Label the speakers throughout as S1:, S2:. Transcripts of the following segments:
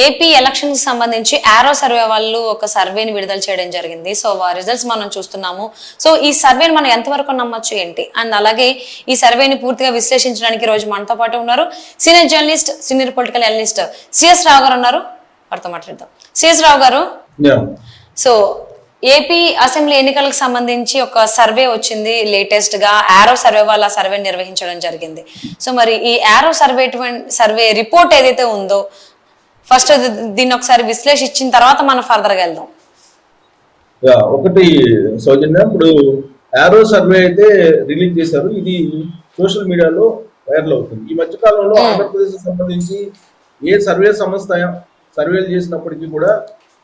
S1: AP ఎలక్షన్కి సంబంధించి ఆరో సర్వే వాళ్ళు ఒక సర్వేని విడుదల చేయడం జరిగింది. సో ఆ రిజల్ట్స్ మనం చూస్తున్నాము. సో ఈ సర్వేని మనం ఎంతవరకు నమ్మొచ్చు ఏంటి? అండ్ అలాగే ఈ సర్వేని పూర్తిగా విశ్లేషించడానికి రోజు మనతో పాటు ఉన్నారు senior journalist senior political analyst CS Rao గారు ఉన్నారు. వారితో మాట్లాడదాం. సిఎస్ రావు గారు. సో ఏపీ అసెంబ్లీ ఎన్నికలకు సంబంధించి ఒక సర్వే వచ్చింది లేటెస్ట్గా. ఆరో సర్వే వాళ్ళ సర్వే నిర్వహించడం జరిగింది. సో మరి ఈ ఆరో సర్వే సర్వే రిపోర్ట్ ఏదైతే ఉందో ఫస్ట్ దీన్ని ఒకసారి విశ్లేషించిన తర్వాత మనం ఫర్దర్గా వెళ్దాం.
S2: ఒకటి సౌజన్య ఇప్పుడు యారో సర్వే అయితే రిలీజ్ చేశారు. ఇది సోషల్ మీడియాలో వైరల్ అవుతుంది. ఈ మధ్య కాలంలో ఆంధ్రప్రదేశ్ సంబంధించి ఏ సర్వే సంస్థ సర్వేలు చేసినప్పటికీ కూడా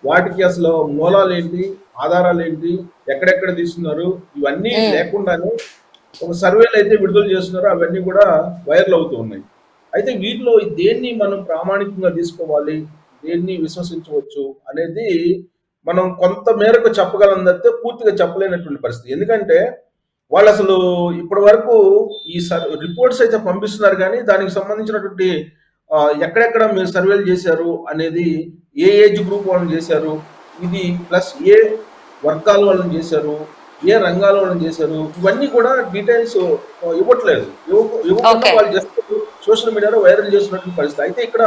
S2: వాటికి అసలు మూలాలు ఏంటి ఆధారాలు ఏంటి ఎక్కడెక్కడ తీస్తున్నారు ఇవన్నీ లేకుండానే ఒక సర్వేలు అయితే విడుదల చేస్తున్నారో. అవన్నీ కూడా వైరల్ అవుతూ ఉన్నాయి. అయితే వీటిలో దేన్ని మనం ప్రామాణికంగా తీసుకోవాలి? దేన్ని విశ్వసించవచ్చు అనేది మనం కొంత మేరకు చెప్పగలం తప్పితే పూర్తిగా చెప్పలేనటువంటి పరిస్థితి. ఎందుకంటే వాళ్ళు అసలు ఇప్పటి వరకు ఈ సర్ రిపోర్ట్స్ అయితే పంపిస్తున్నారు కానీ దానికి సంబంధించినటువంటి ఎక్కడెక్కడ మీరు సర్వేలు చేశారు అనేది ఏ ఏజ్ గ్రూప్ వాళ్ళని చేశారు? ఇది ప్లస్ ఏ వర్గాల వాళ్ళని చేశారు? ఏ రంగాల వాళ్ళని చేశారు? ఇవన్నీ కూడా డీటెయిల్స్ ఇవ్వట్లేదు. ఇవ్వకు- ఇవ్వకుండా. వాళ్ళు జస్ట్ సోషల్ మీడియాలో వైరల్ చేస్తున్నటువంటి పరిస్థితి. అయితే ఇక్కడ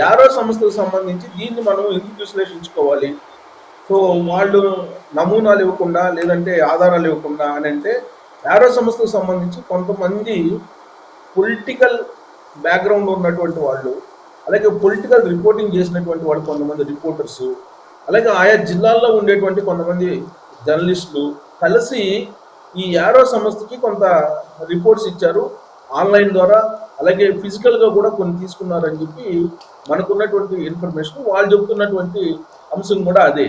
S2: యారో సంస్థకు సంబంధించి దీన్ని మనం ఎందుకు విశ్లేషించుకోవాలి? సో వాళ్ళు నమూనాలు ఇవ్వకుండా లేదంటే ఆధారాలు ఇవ్వకుండా అని అంటే యారో సంస్థకు సంబంధించి కొంతమంది పొలిటికల్ బ్యాక్గ్రౌండ్ ఉన్నటువంటి వాళ్ళు అలాగే పొలిటికల్ రిపోర్టింగ్ చేసినటువంటి వాళ్ళు కొంతమంది రిపోర్టర్స్ అలాగే ఆయా జిల్లాల్లో ఉండేటువంటి కొంతమంది జర్నలిస్టులు కలిసి ఈ యారో సంస్థకి కొంత రిపోర్ట్స్ ఇచ్చారు. ఆన్లైన్ ద్వారా అలాగే ఫిజికల్గా కూడా కొన్ని తీసుకున్నారని చెప్పి మనకున్నటువంటి ఇన్ఫర్మేషన్ వాళ్ళు చెబుతున్నటువంటి అంశం కూడా అదే.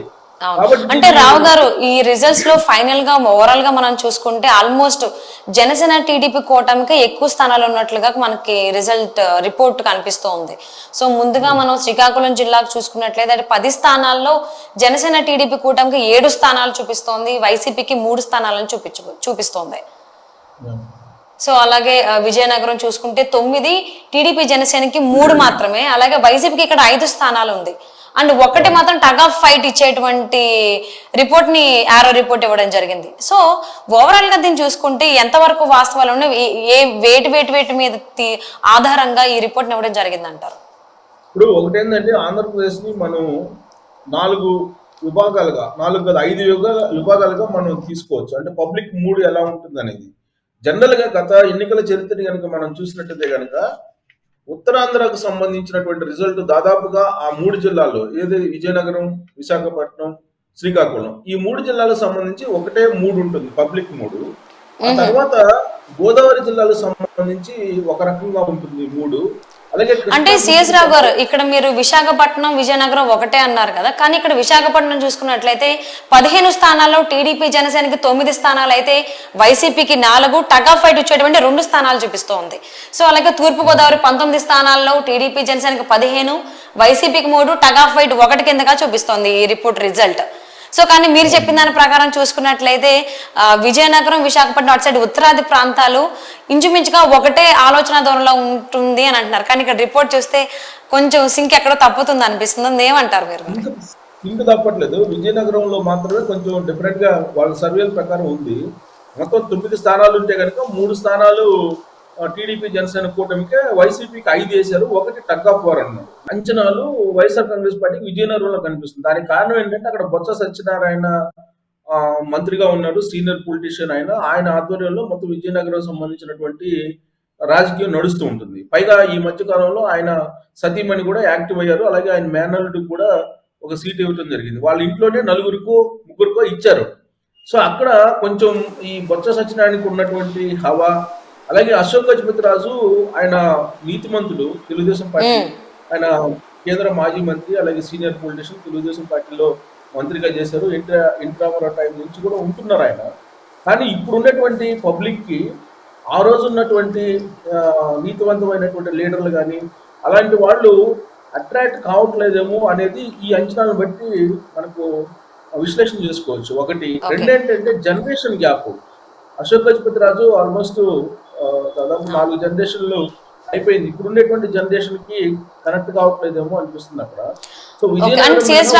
S1: అంటే రావు గారు ఈ రిజల్ట్స్లో ఫైనల్గా ఓవరాల్గా మనం చూసుకుంటే ఆల్మోస్ట్ జనసేన టీడీపీ కూటమికి ఎక్కువ స్థానాలు ఉన్నట్లుగా మనకి రిజల్ట్ రిపోర్ట్ కనిపిస్తోంది సో ముందుగా మనం శ్రీకాకుళం జిల్లాకు చూసుకున్నట్లయితే అంటే పది స్థానాల్లో జనసేన టీడీపీ కూటమికి ఏడు స్థానాలు చూపిస్తోంది వైసీపీకి మూడు స్థానాలను చూపించు చూపిస్తోంది. సో అలాగే విజయనగరం చూసుకుంటే తొమ్మిది టీడీపీ జనసేనకి మూడు మాత్రమే. అలాగే వైసీపీకి ఇక్కడ ఐదు స్థానాలు ఉంది. అండ్ ఒకటి మాత్రం టగ్ ఆఫ్ ఫైట్ ఇచ్చేటువంటి రిపోర్ట్ని ఆరో రిపోర్ట్ ఇవ్వడం జరిగింది. సో ఓవరాల్గా దీన్ని చూసుకుంటే ఎంతవరకు వాస్తవాలు ఉన్నాయి? ఏ- వేటి వేటి వేటి మీద ఆధారంగా ఈ రిపోర్ట్ ఇవ్వడం జరిగింది అంటారు
S2: ఇప్పుడు ఒకటేంటంటే ఆంధ్రప్రదేశ్ని మనం నాలుగు విభాగాలుగా నాలుగు కాదు ఐదు విభాగాల విభాగాలుగా మనం తీసుకోవచ్చు. అంటే పబ్లిక్ మూడ్ ఎలా ఉంటుంది అనేది జనరల్గా గత ఎన్నికల చరిత్రని కనుక మనం చూసినట్టయితే కనుక ఉత్తరాంధ్రకు సంబంధించినటువంటి రిజల్ట్ దాదాపుగా ఆ మూడు జిల్లాల్లో ఏది విజయనగరం విశాఖపట్నం శ్రీకాకుళం ఈ మూడు జిల్లాలకు సంబంధించి ఒకటే మూడు ఉంటుంది పబ్లిక్ మూడు. ఆ తర్వాత గోదావరి జిల్లాలకు సంబంధించి ఒక రకంగా ఉంటుంది మూడు.
S1: అంటే సిఎస్ రావు గారు ఇక్కడ మీరు విశాఖపట్నం విజయనగరం ఒకటే అన్నారు కదా కానీ ఇక్కడ విశాఖపట్నం చూసుకున్నట్లయితే పదిహేను స్థానాల్లో టీడీపీ జనసేనకి తొమ్మిది స్థానాలు అయితే వైసీపీకి నాలుగు టగా ఫైట్ వచ్చేటువంటి రెండు స్థానాలు చూపిస్తోంది సో అలాగే తూర్పుగోదావరి పంతొమ్మిది స్థానాల్లో టీడీపీ జనసేనకి పదిహేను వైసీపీకి మూడు టగా ఫైట్ ఒకటి కిందగా చూపిస్తోంది ఈ రిపోర్ట్ రిజల్ట్. సో కానీ మీరు చెప్పిన దాని ప్రకారం చూసుకున్నట్లయితే విజయనగరం విశాఖపట్నం అటు సైడ్ ఉత్తరాది ప్రాంతాలు ఇంచుమించుగా ఒకటే ఆలోచన ధోరణిలో ఉంటుంది అని అంటున్నారు. కానీ ఇక్కడ రిపోర్ట్ చూస్తే కొంచెం సింక్ ఎక్కడో తప్పుతుంది అనిపిస్తుంది. ఏమంటారు మీరు?
S2: సింక్ తప్పట్లేదు. విజయనగరంలో మాత్రమే కొంచెం డిఫరెంట్గా వాళ్ళ సర్వేల ప్రకారం ఉంది. మొత్తం తొమ్మిది స్థానాలు ఉంటే కనుక మూడు స్థానాలు టీడీపీ జనసేన కూటమికి వైసీపీకి ఐదు వేశారు ఒకటి టగ్ ఆఫ్ వార్ అన్నారు. అంచనాలు వైఎస్ఆర్ కాంగ్రెస్ పార్టీకి విజయనగరంలో కనిపిస్తుంది. దానికి కారణం ఏంటంటే అక్కడ బొత్స సత్యనారాయణ ఆ, మంత్రిగా ఉన్నాడు సీనియర్ పొలిటీషియన్ ఆయన. ఆయన ఆధ్వర్యంలో మొత్తం విజయనగరం సంబంధించినటువంటి రాజకీయం నడుస్తూ ఉంటుంది. పైగా ఈ మధ్య కాలంలో ఆయన సతీమణి కూడా యాక్టివ్ అయ్యారు. అలాగే ఆయన మేనల్డ్ కూడా ఒక సీట్ ఇవ్వటం జరిగింది. వాళ్ళ ఇంట్లోనే నలుగురికో ముగ్గురికో ఇచ్చారు. సో అక్కడ కొంచెం ఈ బొత్స సత్యనారాయణకు ఉన్నటువంటి హవా అలాగే అశోక్ గజపతి రాజు ఆయన నీతిమంతుడు తెలుగుదేశం పార్టీ ఆయన కేంద్ర మాజీ మంత్రి అలాగే సీనియర్ పొలిటీషియన్ తెలుగుదేశం పార్టీలో మంత్రిగా చేశారు. ఎన్టీ ఎన్టీ రామారావు టైం నుంచి కూడా ఉంటున్నారు ఆయన. కానీ ఇప్పుడు ఉన్నటువంటి పబ్లిక్కి ఆ రోజు ఉన్నటువంటి నీతివంతమైనటువంటి లీడర్లు కానీ అలాంటి వాళ్ళు అట్రాక్ట్ కావట్లేదేమో అనేది ఈ అంచనాలను బట్టి మనకు విశ్లేషణ చేసుకోవచ్చు. ఒకటి రెండేంటంటే generation gap. Ashok Gajapathi Raju almost దాదాపు నాలుగు జనరేషన్లు అయిపోయింది. ఇప్పుడు ఉండేటువంటి జనరేషన్కి కనెక్ట్ కావట్లేదేమో అనిపిస్తుంది అక్కడ. సో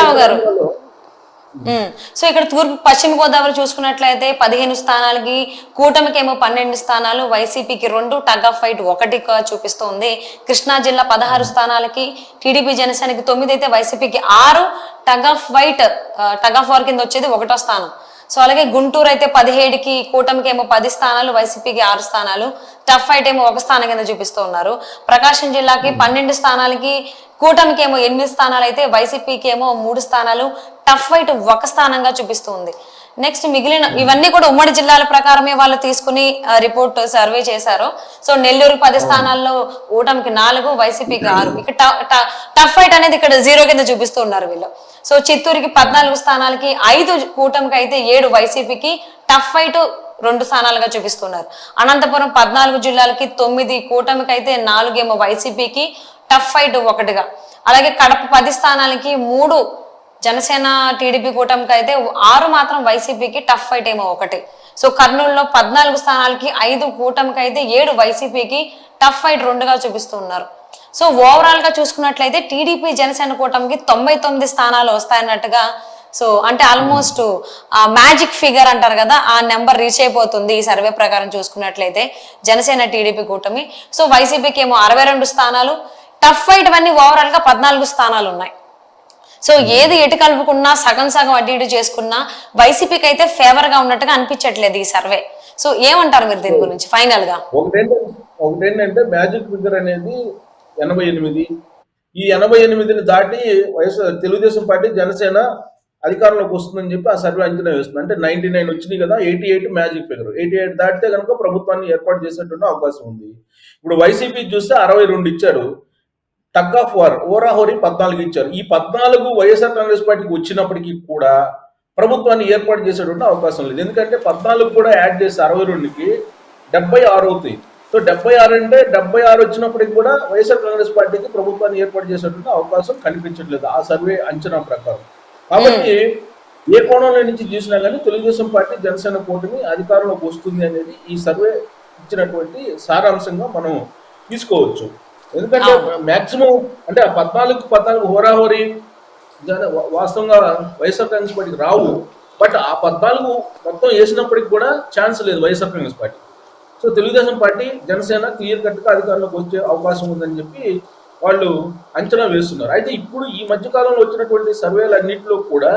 S1: రావు గారు. సో ఇక్కడ తూర్పు పశ్చిమ గోదావరి చూసుకున్నట్లయితే పదిహేను స్థానాలకి కూటమికి ఏమో పన్నెండు స్థానాలు వైసీపీకి రెండు టగ్ ఆఫ్ ఫైట్ ఒకటిగా చూపిస్తోంది. కృష్ణా జిల్లా పదహారు స్థానాలకి టీడీపీ జనసేనకి తొమ్మిది అయితే వైసీపీకి ఆరు tug of white tug of war కింద వచ్చేది ఒకటో స్థానం. సో అలాగే గుంటూరు అయితే పదిహేడుకి కూటమికి ఏమో పది స్థానాలు వైసీపీకి ఆరు స్థానాలు. టఫ్ ఫైట్ ఏమో ఒక స్థానం కింద చూపిస్తూ ఉన్నారు. ప్రకాశం జిల్లాకి పన్నెండు స్థానాలకి కూటమికి ఏమో ఎనిమిది స్థానాలు అయితే వైసీపీకి ఏమో మూడు స్థానాలు. టఫ్ ఫైట్ ఒక స్థానంగా చూపిస్తుంది నెక్స్ట్ మిగిలిన ఇవన్నీ కూడా ఉమ్మడి జిల్లాల ప్రకారమే వాళ్ళు తీసుకుని రిపోర్ట్ సర్వే చేశారు. సో నెల్లూరు పది స్థానాల్లో కూటమికి నాలుగు వైసీపీకి ఆరు. ఇక్కడ టఫ్ ఫైట్ అనేది ఇక్కడ జీరో కింద చూపిస్తూ ఉన్నారు వీళ్ళు. సో చిత్తూరుకి పద్నాలుగు స్థానాలకి ఐదు కూటమికి అయితే ఏడు వైసీపీకి టఫ్ ఫైట్ రెండు స్థానాలుగా చూపిస్తున్నారు. అనంతపురం పద్నాలుగు జిల్లాలకి తొమ్మిది కూటమికి అయితే నాలుగేమో వైసీపీకి టఫ్ ఫైట్ ఒకటిగా. అలాగే కడప పది స్థానాలకి మూడు జనసేన టీడీపీ కూటమికి అయితే ఆరు మాత్రం వైసీపీకి టఫ్ ఫైట్ ఏమో ఒకటి. సో కర్నూలులో పద్నాలుగు స్థానాలకి ఐదు కూటమికి అయితే ఏడు వైసీపీకి టఫ్ ఫైట్ రెండుగా చూపిస్తూ ఉన్నారు సో ఓవరాల్గా చూసుకున్నట్లయితే టీడీపీ జనసేన కూటమికి తొంభై తొమ్మిది స్థానాలు వస్తాయన్నట్టుగా సో అంటే ఆల్మోస్ట్ ఆ మ్యాజిక్ ఫిగర్ అంటారు కదా ఆ నెంబర్ రీచ్ అయిపోతుంది ఈ సర్వే ప్రకారం చూసుకున్నట్లయితే జనసేన టీడీపీ కూటమి. సో వైసీపీకి ఏమో అరవై రెండు స్థానాలు టఫ్ ఫైట్ అన్ని ఓవరాల్గా పద్నాలుగు స్థానాలు ఉన్నాయి. సో ఏది ఎటు కలుపుకున్నా సగం సగం అటు ఇటు చేసుకున్నా వైసీపీకి అయితే ఫేవర్గా ఉన్నట్టుగా అనిపించట్లేదు ఈ సర్వే సో ఏమంటారు మీరు దీని గురించి? ఫైనల్గా.
S2: ఒకటేంటంటే మ్యాజిక్ ఫిగర్ అనేది ఎనభై ఎనిమిది. ఈ ఎనభై ఎనిమిదిని దాటి వైఎస్ఆర్ తెలుగుదేశం పార్టీ జనసేన అధికారంలోకి వస్తుందని చెప్పి ఆ సర్వే అంచనా వేస్తుంది. అంటే నైన్టీ నైన్ వచ్చినాయి కదా eighty eight magic figure. Eighty eight దాటితే కనుక ప్రభుత్వాన్ని ఏర్పాటు చేసేటువంటి అవకాశం ఉంది. ఇప్పుడు వైసీపీ చూస్తే అరవై రెండు ఇచ్చారు టగ్ ఆఫ్ వార్ ఓరాహోరీ పద్నాలుగు ఇచ్చారు. ఈ పద్నాలుగు వైఎస్ఆర్ కాంగ్రెస్ పార్టీకి వచ్చినప్పటికీ కూడా ప్రభుత్వాన్ని ఏర్పాటు చేసేటువంటి అవకాశం లేదు. ఎందుకంటే పద్నాలుగు కూడా యాడ్ చేసి అరవై రెండుకి డెబ్బై ఆరు అవుతాయి. సో డెబ్బై ఆరు అంటే డెబ్బై ఆరు వచ్చినప్పటికి కూడా వైఎస్ఆర్ కాంగ్రెస్ పార్టీకి ప్రభుత్వాన్ని ఏర్పాటు చేసేటువంటి అవకాశం కనిపించట్లేదు ఆ సర్వే అంచనా ప్రకారం. కాబట్టి ఏ కోణంలో నుంచి చూసినా కానీ తెలుగుదేశం పార్టీ జనసేన కూటమి అధికారంలోకి వస్తుంది అనేది ఈ సర్వే ఇచ్చినటువంటి సారాంశంగా మనం తీసుకోవచ్చు. ఎందుకంటే మాక్సిమం అంటే ఆ పద్నాలుగు పద్నాలుగు హోరాహోరీ వాస్తవంగా వైఎస్ఆర్ కాంగ్రెస్ పార్టీకి రావు. బట్ ఆ పద్నాలుగు మొత్తం వేసినప్పటికి కూడా ఛాన్స్ లేదు YSR Congress party so Telugu Desam party Janasena clear కట్గా అధికారంలోకి వచ్చే అవకాశం ఉందని చెప్పి వాళ్ళు అంచనా వేస్తున్నారు. అయితే ఇప్పుడు ఈ మధ్య కాలంలో వచ్చినటువంటి సర్వేలు అన్నింటిలో కూడా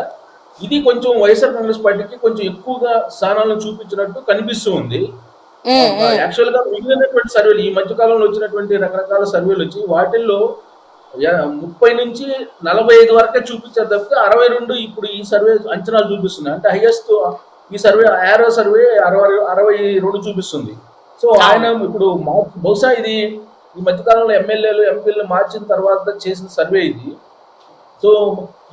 S2: ఇది కొంచెం వైఎస్ఆర్ కాంగ్రెస్ పార్టీకి కొంచెం ఎక్కువగా స్థానాలను చూపించినట్టు కనిపిస్తూ ఉంది. యాక్చువల్గా మిగిలినటువంటి సర్వేలు ఈ మధ్య కాలంలో వచ్చినటువంటి రకరకాల సర్వేలు వచ్చి వాటిల్లో ముప్పై నుంచి నలభై ఐదు వరకే చూపించారు తప్పితే అరవై రెండు ఇప్పుడు ఈ సర్వే అంచనాలు చూపిస్తున్నాయి. అంటే హైయెస్ట్ ఈ సర్వే ఆరో సర్వే అరవై అరవై రెండు చూపిస్తుంది. సో ఆయన ఇప్పుడు బహుశా ఇది ఈ మధ్యకాలంలో ఎమ్మెల్యేలు ఎంపీలు మార్చిన తర్వాత చేసిన సర్వే ఇది. సో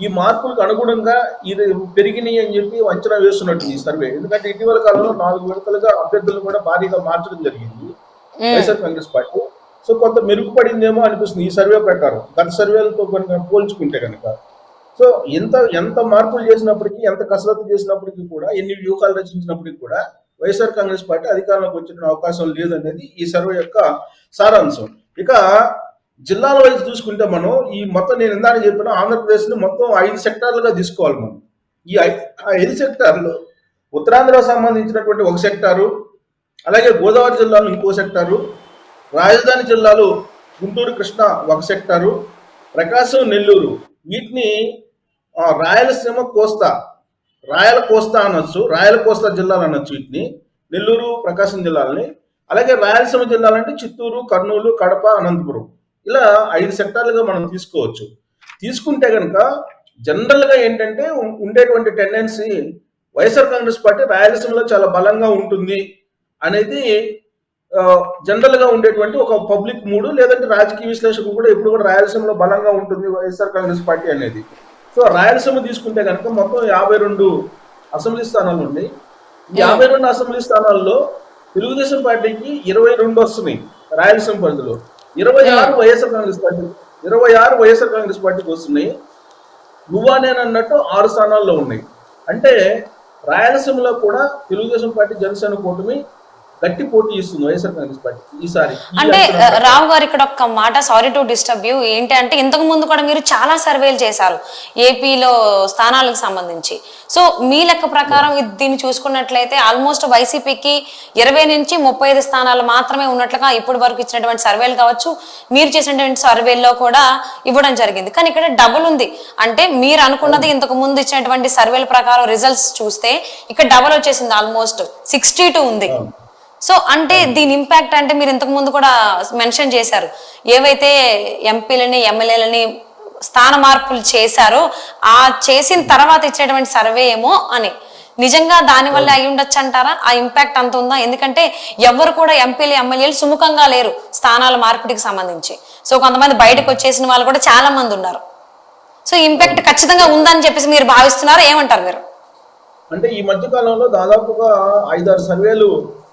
S2: ఈ మార్పులకు అనుగుణంగా ఇది పెరిగినాయి అని చెప్పి అంచనా వేస్తున్నట్టు ఈ సర్వే. ఎందుకంటే ఇటీవల కాలంలో నాలుగు విడతలుగా అభ్యర్థులు కూడా భారీగా మార్చడం జరిగింది. వైఎస్ఆర్ కాంగ్రెస్ పార్టీ. సో కొంత మెరుగుపడిందేమో అనిపిస్తుంది ఈ సర్వే ప్రకారం. గత సర్వేలతో కనుక పోల్చుకుంటే కనుక. సో ఎంత ఎంత మార్పులు చేసినప్పటికీ ఎంత కసరత్తు చేసినప్పటికీ కూడా ఎన్ని వ్యూహాలు రచించినప్పటికీ కూడా వైఎస్ఆర్ కాంగ్రెస్ పార్టీ అధికారంలోకి వచ్చిన అవకాశం లేదనేది ఈ సర్వే యొక్క సారాంశం. ఇక జిల్లాల వైపు చూసుకుంటే మనం ఈ మొత్తం నేను ఇందాక చెప్పిన ఆంధ్రప్రదేశ్ని మొత్తం ఐదు సెక్టార్లుగా తీసుకోవాలి మనం. ఈ ఐ- ఆ ఐదు సెక్టార్లు ఉత్తరాంధ్రకు సంబంధించినటువంటి ఒక సెక్టారు అలాగే గోదావరి జిల్లాలో ఇంకో సెక్టారు రాజధాని జిల్లాలో గుంటూరు కృష్ణ ఒక సెక్టారు ప్రకాశం నెల్లూరు వీటిని రాయలసీమ కోస్తా రాయల కోస్తా అనొచ్చు రాయల కోస్తా జిల్లాలు అనొచ్చు వీటిని. నెల్లూరు ప్రకాశం జిల్లాలని. అలాగే రాయలసీమ జిల్లాలంటే చిత్తూరు కర్నూలు కడప అనంతపురం. ఇలా ఐదు సెక్టార్లుగా మనం తీసుకోవచ్చు. తీసుకుంటే కనుక జనరల్గా ఏంటంటే ఉండేటువంటి టెండెన్సీ వైఎస్ఆర్ కాంగ్రెస్ పార్టీ రాయలసీమలో చాలా బలంగా ఉంటుంది అనేది జనరల్గా ఉండేటువంటి ఒక పబ్లిక్ మూడు లేదంటే రాజకీయ విశ్లేషకులు కూడా ఎప్పుడు కూడా రాయలసీమలో బలంగా ఉంటుంది వైఎస్ఆర్ కాంగ్రెస్ పార్టీ అనేది. సో రాయలసీమ తీసుకుంటే కనుక మొత్తం యాభై రెండు అసెంబ్లీ స్థానాలు ఉన్నాయి. ఈ యాభై రెండు అసెంబ్లీ స్థానాల్లో తెలుగుదేశం పార్టీకి ఇరవై రెండు వస్తున్నాయి రాయలసీమ పరిధిలో. ఇరవై ఆరు వైఎస్ఆర్ కాంగ్రెస్ పార్టీ ఇరవై ఆరు వైఎస్ఆర్ కాంగ్రెస్ పార్టీకి వస్తున్నాయి. నువ్వా నేను అన్నట్టు ఆరు స్థానాల్లో ఉన్నాయి. అంటే రాయలసీమలో కూడా తెలుగుదేశం పార్టీ జనసేన కూటమి గట్టి పోటీ ఇస్తుంది వైఎస్ఆర్ కాంగ్రెస్ పార్టీ ఈసారి.
S1: అంటే రావు గారు ఇక్కడ ఒక్క మాట సారీ టు డిస్టర్బ్ యూ ఏంటి అంటే ఇంతకు ముందు కూడా మీరు చాలా సర్వేలు చేశారు ఏపీలో స్థానాలకు సంబంధించి. సో మీ లెక్క ప్రకారం దీన్ని చూసుకున్నట్లయితే ఆల్మోస్ట్ వైసీపీకి ఇరవై నుంచి ముప్పై ఐదు స్థానాలు మాత్రమే ఉన్నట్లుగా ఇప్పటి వరకు ఇచ్చినటువంటి సర్వేలు కావచ్చు మీరు చేసినటువంటి సర్వేల్లో కూడా ఇవ్వడం జరిగింది. కానీ ఇక్కడ డబుల్ ఉంది. అంటే మీరు అనుకున్నది ఇంతకు ముందు ఇచ్చినటువంటి సర్వేల ప్రకారం రిజల్ట్స్ చూస్తే ఇక్కడ డబుల్ వచ్చేసింది ఆల్మోస్ట్ సిక్స్టీ టూ ఉంది. సో అంటే దీని ఇంపాక్ట్ అంటే మీరు ఇంతకు ముందు కూడా మెన్షన్ చేశారు. ఏవైతే ఎంపీలని ఎమ్మెల్యేలని స్థాన మార్పులు చేశారో ఆ చేసిన తర్వాత ఇచ్చేటువంటి సర్వే ఏమో అని. నిజంగా దాని వల్ల అయి ఉండొచ్చు అంటారా? ఆ ఇంపాక్ట్ అంత ఉందా? ఎందుకంటే ఎవరు కూడా ఎంపీలు ఎమ్మెల్యేలు సుముఖంగా లేరు స్థానాల మార్పిడికి సంబంధించి. సో కొంతమంది బయటకు వచ్చేసిన వాళ్ళు కూడా చాలా మంది ఉన్నారు. సో ఇంపాక్ట్ ఖచ్చితంగా ఉందని చెప్పేసి మీరు భావిస్తున్నారు? ఏమంటారు మీరు?
S2: అంటే ఈ మధ్య కాలంలో దాదాపుగా ఐదారు సర్వేలు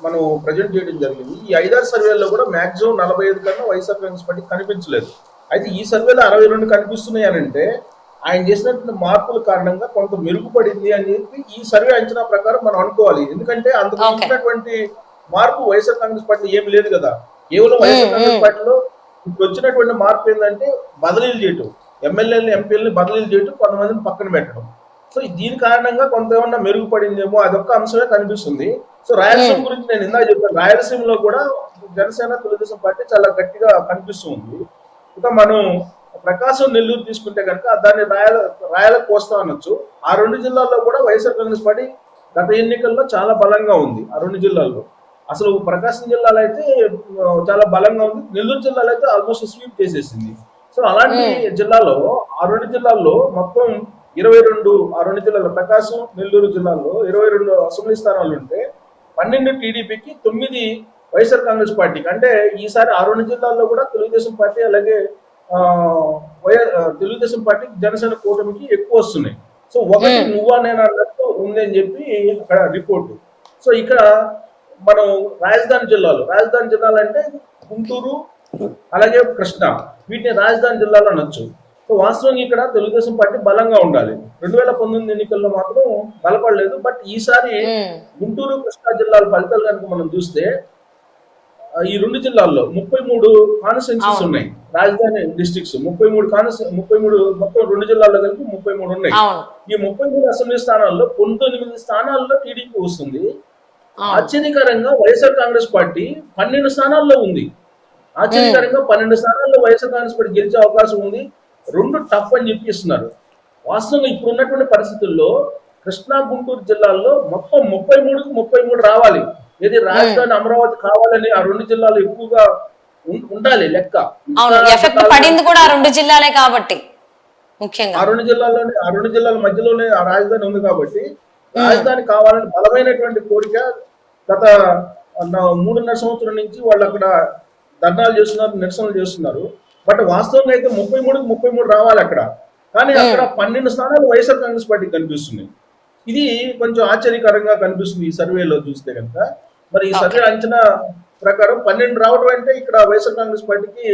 S2: మనం ప్రజెంట్ చేయడం జరిగింది. ఈ ఐదారు సర్వేల్లో కూడా మాక్సిమం నలభై ఐదు కన్నా వైఎస్ఆర్ కాంగ్రెస్ పార్టీ కనిపించలేదు. అయితే ఈ సర్వేలో అరవై రెండు కనిపిస్తున్నాయి అని అంటే ఆయన చేసినటువంటి మార్పుల కారణంగా కొంత మెరుగుపడింది అని చెప్పి ఈ సర్వే అంచనా ప్రకారం మనం అనుకోవాలి. ఎందుకంటే అందుకు. వచ్చినటువంటి మార్పు వైఎస్ఆర్ కాంగ్రెస్ పార్టీ ఏమి లేదు కదా. కేవలం వైఎస్ఆర్ కాంగ్రెస్ పార్టీలో ఇప్పుడు వచ్చినటువంటి మార్పు ఏంటంటే బదిలీలు చేయటం. ఎమ్మెల్యేలు ఎంపీలని బదిలీలు చేయటం కొంతమందిని పక్కన పెట్టడం. సో దీని కారణంగా కొంత ఏమన్నా మెరుగుపడిందేమో అదొక్క అంశమే కనిపిస్తుంది. సో రాయలసీమ గురించి నేను ఇందాక చెప్పాను. రాయలసీమలో కూడా జనసేన తెలుగుదేశం పార్టీ చాలా గట్టిగా కనిపిస్తుంది. ఇక మనం ప్రకాశం నెల్లూరు తీసుకుంటే కనుక దాన్ని రాయల రాయల కోస్తా అనొచ్చు. ఆ రెండు జిల్లాల్లో కూడా వైఎస్ఆర్ కాంగ్రెస్ పార్టీ గత ఎన్నికల్లో చాలా బలంగా ఉంది. ఆ రెండు జిల్లాల్లో. అసలు ప్రకాశం జిల్లాలో అయితే చాలా బలంగా ఉంది. నెల్లూరు జిల్లాలో అయితే ఆల్మోస్ట్ స్వీప్ చేసేసింది. సో అలాంటి జిల్లాలో ఆ రెండు జిల్లాల్లో మొత్తం ఇరవై రెండు ఆ రెండు జిల్లాలో ప్రకాశం నెల్లూరు జిల్లాల్లో ఇరవై రెండు అసెంబ్లీ స్థానాలు ఉంటే పన్నెండు టీడీపీకి తొమ్మిది వైఎస్ఆర్ కాంగ్రెస్ పార్టీకి. అంటే ఈసారి ఆ రెండు జిల్లాల్లో కూడా తెలుగుదేశం పార్టీ అలాగే ఆ, వైఎస్ తెలుగుదేశం పార్టీ జనసేన కూటమికి ఎక్కువ వస్తున్నాయి. సో ఒకటి నువ్వా నేను అన్నట్టు ఉంది అని చెప్పి అక్కడ రిపోర్టు. సో ఇక్కడ మనం రాజధాని జిల్లాలో రాజధాని జిల్లాలు అంటే గుంటూరు అలాగే కృష్ణ. వీటిని రాజధాని జిల్లాలో అనొచ్చు. సో వాస్తవంగా ఇక్కడ తెలుగుదేశం పార్టీ బలంగా ఉండాలి. రెండు వేల పంతొమ్మిది ఎన్నికల్లో మాత్రం బలపడలేదు. బట్ ఈసారి గుంటూరు కృష్ణా జిల్లాల ఫలితాలు కనుక మనం చూస్తే ఈ రెండు జిల్లాల్లో ముప్పై మూడు కాన్స్టిట్యున్సీస్
S1: అవును.
S2: ఉన్నాయి. రాజధాని డిస్ట్రిక్ట్స్ ముప్పై మూడు కాన్స్ ముప్పై మూడు మొత్తం రెండు జిల్లాల్లో కలిపి ముప్పై మూడు ఉన్నాయి. ఈ ముప్పై మూడు అసెంబ్లీ స్థానాల్లో పంతొమ్మిది స్థానాల్లో టీడీపీ వస్తుంది. ఆశ్చర్యకరంగా వైఎస్ఆర్ కాంగ్రెస్ పార్టీ పన్నెండు స్థానాల్లో ఉంది. ఆశ్చర్యకరంగా పన్నెండు స్థానాల్లో వైఎస్ఆర్ కాంగ్రెస్ పార్టీ గెలిచే అవకాశం ఉంది. రెండు టఫ్ అని చెప్పి ఇస్తున్నారు వాస్తవంగా ఇప్పుడు ఉన్నటువంటి పరిస్థితుల్లో కృష్ణా గుంటూరు జిల్లాల్లో మొత్తం ముప్పై మూడుకి ముప్పై మూడు రావాలి. ఏది రాజధాని అమరావతి కావాలని ఆ రెండు జిల్లాలు ఎక్కువగా ఉండాలి లెక్క.
S1: పడింది కూడా ఆ రెండు జిల్లాలే కాబట్టి ముఖ్యంగా.
S2: ఆ రెండు జిల్లాల్లోనే ఆ రెండు జిల్లాల మధ్యలోనే ఆ రాజధాని ఉంది కాబట్టి రాజధాని కావాలని బలమైనటువంటి కోరిక గత మూడున్నర సంవత్సరం నుంచి వాళ్ళు అక్కడ ధర్నాలు చేస్తున్నారు నిరసనలు చేస్తున్నారు. బట్ వాస్తవంగా అయితే ముప్పై మూడుకి ముప్పై మూడు రావాలి అక్కడ. కానీ అక్కడ పన్నెండు స్థానాలు వైఎస్ఆర్ కాంగ్రెస్ పార్టీకి కనిపిస్తున్నాయి. ఇది కొంచెం ఆశ్చర్యకరంగా కనిపిస్తుంది ఈ సర్వేలో చూస్తే కనుక. మరి ఈ సర్వే అంచనా ప్రకారం పన్నెండు రావడం అంటే ఇక్కడ వైఎస్ఆర్ కాంగ్రెస్ పార్టీకి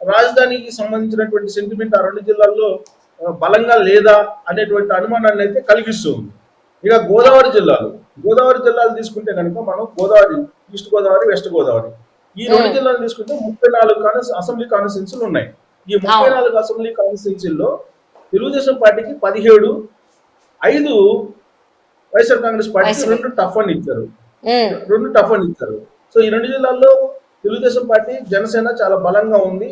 S2: రాజధానికి సంబంధించినటువంటి సెంటిమెంట్ ఆ రెండు జిల్లాల్లో బలంగా లేదా అనేటువంటి అనుమానాన్ని అయితే కలిగిస్తుంది. ఇక గోదావరి జిల్లాలు. గోదావరి జిల్లాలు తీసుకుంటే కనుక మనం గోదావరి ఈస్ట్ గోదావరి వెస్ట్ గోదావరి. ఈ రెండు జిల్లాలు తీసుకుంటే ముప్పై నాలుగు కాన్స్ అసెంబ్లీ కాన్స్టిట్యున్సీలు ఉన్నాయి. ఈ ముప్పై నాలుగు అసెంబ్లీ కాన్స్టిట్యున్సీల్లో తెలుగుదేశం పార్టీకి పదిహేడు ఐదు వైఎస్ఆర్ కాంగ్రెస్ పార్టీకి. రెండు టఫ్ అని ఇచ్చారు. రెండు టఫ్ అని ఇచ్చారు. సో ఈ రెండు జిల్లాల్లో తెలుగుదేశం పార్టీ జనసేన చాలా బలంగా ఉంది.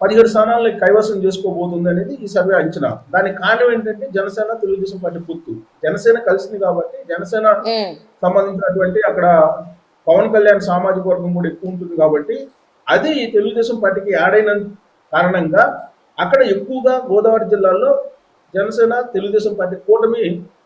S2: పదిహేడు స్థానాలను కైవసం చేసుకోబోతుంది అనేది ఈ సర్వే అంచనా. దానికి కారణం ఏంటంటే జనసేన తెలుగుదేశం పార్టీ పొత్తు జనసేన కలిసింది కాబట్టి జనసేన సంబంధించినటువంటి అక్కడ పవన్ కళ్యాణ్ సామాజిక వర్గం కూడా ఎక్కువ ఉంటుంది కాబట్టి అది తెలుగుదేశం పార్టీకి యాడ్ అయిన కారణంగా అక్కడ ఎక్కువగా గోదావరి జిల్లాలో జనసేన తెలుగుదేశం పార్టీ కూటమి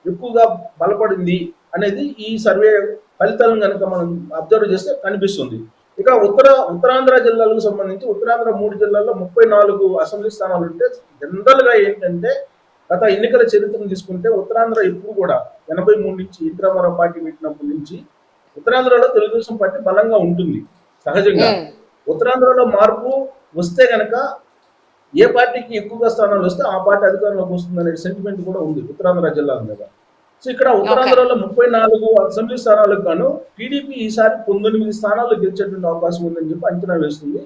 S2: ఎక్కువగా బలపడింది అనేది ఈ సర్వే ఫలితాలను కనుక మనం అబ్జర్వ్ చేస్తే కనిపిస్తుంది. ఇక ఉత్తర ఉత్తరాంధ్ర జిల్లాలకు సంబంధించి ఉత్తరాంధ్ర మూడు జిల్లాల్లో ముప్పై నాలుగు అసెంబ్లీ స్థానాలు ఉంటే జనరల్గా ఏంటంటే గత ఎన్నికల చరిత్రను తీసుకుంటే ఉత్తరాంధ్ర ఎప్పుడు కూడా ఎనభై మూడు నుంచి ఇంద్రామరావు పార్టీ పెట్టినప్పటి నుంచి ఉత్తరాంధ్రలో తెలుగుదేశం పార్టీ బలంగా ఉంటుంది సహజంగా. ఉత్తరాంధ్రలో మార్పు వస్తే గనక ఏ పార్టీకి ఎక్కువగా స్థానాలు వస్తే ఆ పార్టీ అధికారంలోకి వస్తుంది అనే సెంటిమెంట్ కూడా ఉంది ఉత్తరాంధ్ర జిల్లాల మీద. సో ఇక్కడ ఉత్తరాంధ్రలో ముప్పై నాలుగు అసెంబ్లీ స్థానాలకు గాను టీడీపీ ఈసారి పంతొమ్మిది స్థానాల్లో గెలిచేటువంటి అవకాశం ఉందని చెప్పి అంచనా వేస్తుంది.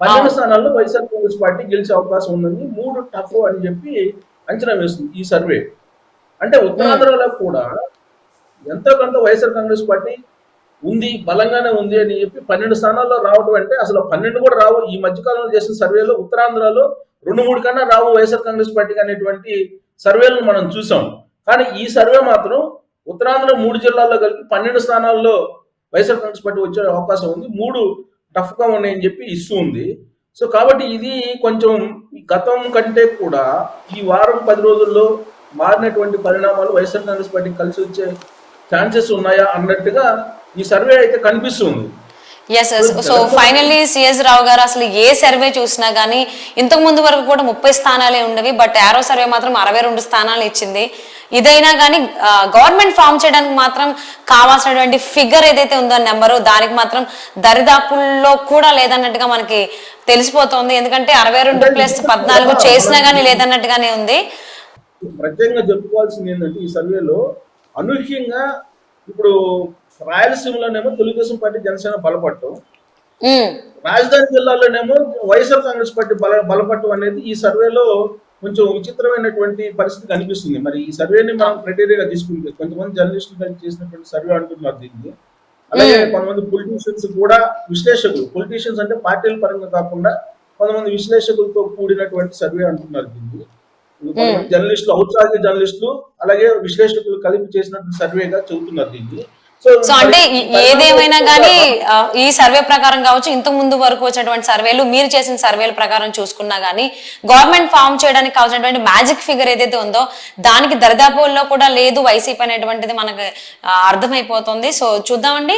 S2: పన్నెండు స్థానాల్లో వైఎస్ఆర్ కాంగ్రెస్ పార్టీ గెలిచే అవకాశం ఉందని మూడు టఫ్ అని చెప్పి అంచనా వేస్తుంది ఈ సర్వే. అంటే ఉత్తరాంధ్రలో కూడా ఎంతో కొంత వైఎస్ఆర్ కాంగ్రెస్ పార్టీ ఉంది బలంగానే ఉంది అని చెప్పి పన్నెండు స్థానాల్లో రావడం అంటే అసలు పన్నెండు కూడా రావు. ఈ మధ్యకాలంలో చేసిన సర్వేలో ఉత్తరాంధ్రలో రెండు మూడు కన్నా రావు వైఎస్ఆర్ కాంగ్రెస్ పార్టీకి అనేటువంటి సర్వేలను మనం చూసాం. కానీ ఈ సర్వే మాత్రం ఉత్తరాంధ్ర మూడు జిల్లాల్లో కలిపి పన్నెండు స్థానాల్లో వైఎస్ఆర్ కాంగ్రెస్ పార్టీ వచ్చే అవకాశం ఉంది. మూడు టఫ్గా ఉన్నాయని చెప్పి ఇస్తూ ఉంది. సో కాబట్టి ఇది కొంచెం గతం కంటే కూడా ఈ వారం పది రోజుల్లో మారినటువంటి పరిణామాలు వైఎస్ఆర్ కాంగ్రెస్ పార్టీ కలిసి వచ్చే ఛాన్సెస్ ఉన్నాయా అన్నట్టుగా ఈ సర్వే అయితే కనిపిస్తుంది.
S1: Yes yes so finally CS Rao గారు అసలు ఏ సర్వే చూసినా గానీ ఇంతకు ముందు వరకు కూడా ముప్పై స్థానాలే ఉండేవి బట్ ఆరో సర్వే మాత్రం అరవై రెండు స్థానాలు ఇచ్చింది. ఇదైనా కానీ గవర్నమెంట్ ఫామ్ చేయడానికి మాత్రం కావాల్సినటువంటి ఫిగర్ ఏదైతే ఉందో నెంబరు దానికి మాత్రం దరిదాపుల్లో కూడా లేదన్నట్టుగా మనకి తెలిసిపోతుంది. ఎందుకంటే అరవై రెండు ప్లస్ పద్నాలుగు చేసినా గానీ లేదన్నట్టుగానే ఉంది.
S2: ప్రత్యేకంగా చెప్పుకోవాల్సింది ఏంటంటే ఈ సర్వేలో అనూహ్యంగా ఇప్పుడు రాయలసీమలోనేమో తెలుగుదేశం పార్టీ జనసేన బలపడటం
S1: ఉమ్,
S2: రాజధాని జిల్లాలోనేమో వైఎస్ఆర్ కాంగ్రెస్ పార్టీ బల బలపడటం అనేది ఈ సర్వేలో కొంచెం విచిత్రమైనటువంటి పరిస్థితి కనిపిస్తుంది. మరి ఈ సర్వేని మనం క్రైటీరియాగా తీసుకుంటే కొంతమంది జర్నలిస్టులు చేసినటువంటి సర్వే అంటున్నారు దీన్ని. అలాగే కొంతమంది పొలిటీషియన్స్ కూడా విశ్లేషకులు. పొలిటీషియన్స్ అంటే పార్టీల పరంగా కాకుండా కొంతమంది విశ్లేషకులతో కూడినటువంటి సర్వే అంటున్నారు దీన్ని. జర్నలిస్టులు ఔత్సాహిక జర్నలిస్టులు అలాగే విశ్లేషకులు కలిపి చేసినటువంటి సర్వేగా చెబుతున్నారు దీన్ని.
S1: సో అంటే ఏదేమైనా కానీ ఈ సర్వే ప్రకారం కావచ్చు ఇంత ముందు వరకు వచ్చినటువంటి సర్వేలు మీరు చేసిన సర్వేల ప్రకారం చూసుకున్నా గానీ గవర్నమెంట్ ఫామ్ చేయడానికి కావాల్సినటువంటి మ్యాజిక్ ఫిగర్ ఏదైతే ఉందో దానికి దరిదాపుల్లో కూడా లేదు వైసీపీ అనేటువంటిది మనకు అర్థమైపోతుంది. సో చూద్దామండి.